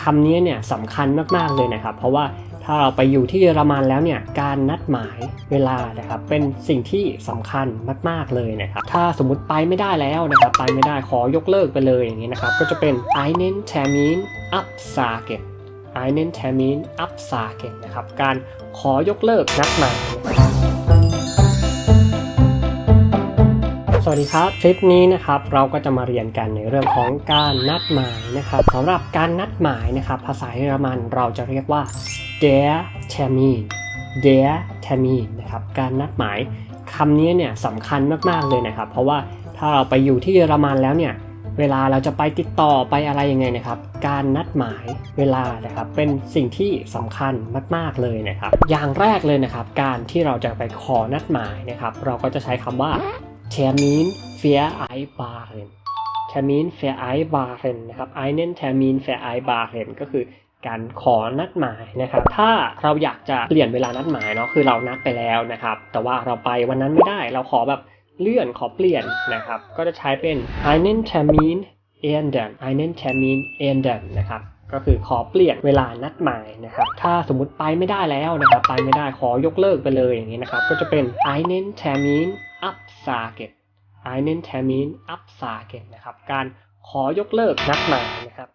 คำนี้เนี่ยสำคัญมากๆเลยนะครับ เพราะว่าถ้าเราไปอยู่ที่เยอรมันแล้วเนี่ยการนัดหมายเวลานะครับเป็นสิ่งที่สำคัญมากๆเลยนะครับถ้าสมมติไปไม่ได้แล้วนะครับไปไม่ได้ขอยกเลิกไปเลยอย่างนี้นะครับก็จะเป็น einen Termin absagen einen Termin absagen นะครับการขอยกเลิกนัดหมาย วัสดีครับ คลิปนี้นะครับเราก็จะมาเรียนกันในเรื่องของการนัดหมายนะครับสำหรับการนัดหมายนะครับภาษาเยอรมันเราจะเรียกว่า der Termin der Termin นะครับการนัดหมายคำนี้เนี่ยสำคัญมากๆเลยนะครับ เพราะว่าถ้าเราไปอยู่ที่เยอรมันแล้วเนี่ยเวลาเราจะไปติดต่อไปอะไรยังไงนะครับ การนัดหมายเวลานะครับเป็นสิ่งที่สำคัญมากๆเลยนะครับ อย่างแรกเลยนะครับ การที่เราจะไปขอนัดหมายนะครับ เราก็จะใช้คำว่า Termin vereinbaren Termin vereinbaren นะครับ einen Termin vereinbaren ก็คือการขอนัดหมายนะครับ ถ้าเราอยากจะเปลี่ยนเวลานัดหมายเนาะคือเรานัดไปแล้วนะครับ แต่ว่าเราไปวันนั้นไม่ได้ เราขอแบบเลื่อนขอเปลี่ยนนะครับ ก็จะใช้เป็น einen Termin ändern einen Termin ändern นะครับก็คือขอเปลี่ยนเวลานัดหมายนะครับ ถ้าสมมติไปไม่ได้แล้วนะครับ ไปไม่ได้ขอยกเลิกไปเลยอย่างนี้นะครับ ก็จะเป็น einen Termin upsaget einen Termin absagen นะครับ การขอยกเลิกนัดหมายนะครับ